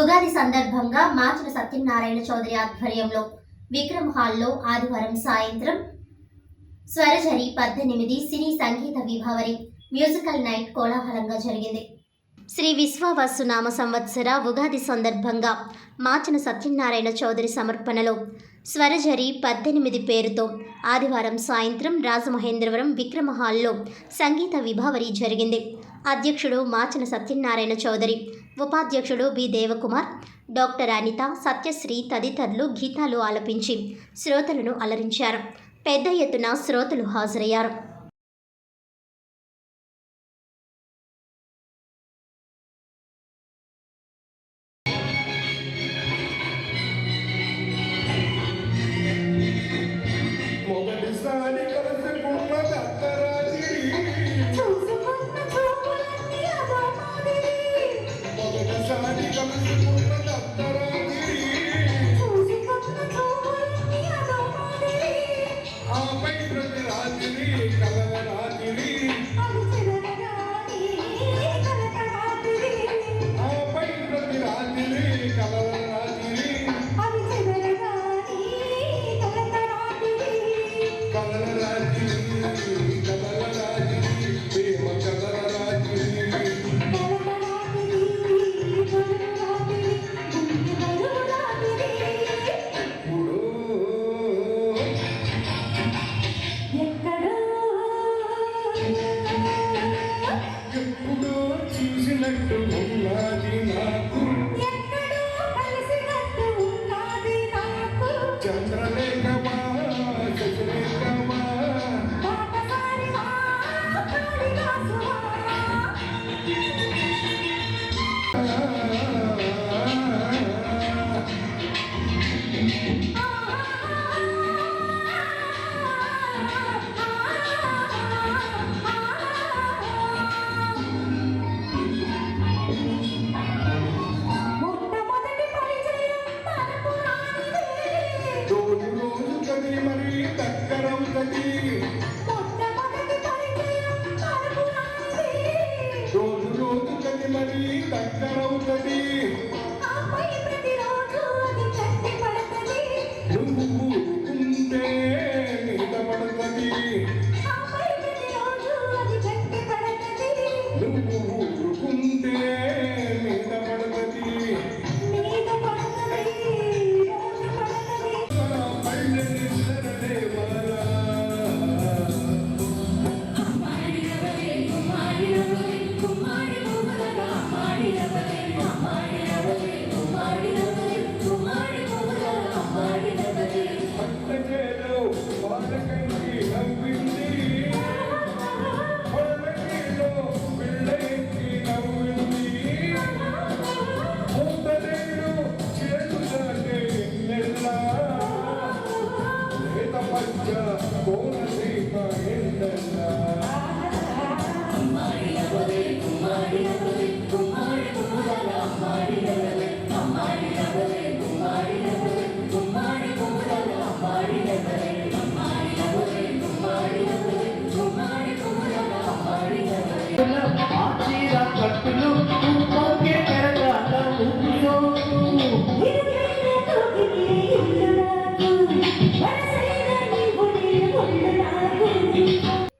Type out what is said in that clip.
ఉగాది సందర్భంగా మాచుల సత్యనారాయణ చౌదరి ఆధ్వర్యంలో విక్రమ్ హాల్లో ఆదివారం సాయంత్రం స్వరజరి పద్దెనిమిది సినీ సంగీత విభావరి మ్యూజికల్ నైట్ కోలాహలంగా జరిగింది. శ్రీ విశ్వావసు నామ సంవత్సర ఉగాది సందర్భంగా మాచిన సత్యనారాయణ చౌదరి సమర్పణలో స్వరజరి పద్దెనిమిది పేరుతో ఆదివారం సాయంత్రం రాజమహేంద్రవరం విక్రమ హాల్లో సంగీత విభావరి జరిగింది. అధ్యక్షుడు మాచిన సత్యనారాయణ చౌదరి ఉపాధ్యక్షుడు బి. దేవకుమార్ డాక్టర్ అనిత సత్యశ్రీ తదితరులు గీతాలు ఆలపించి శ్రోతలను అలరించారు. పెద్ద ఎత్తున శ్రోతలు హాజరయ్యారు. ఆపై ప్రతి రాత్రి కలల చూసినట్టు ఉన్నది నాకు. చంద్రలేఖమా శశిరేఖమా రోజు మరి దగ్గరవుతుంది. నువ్వు you.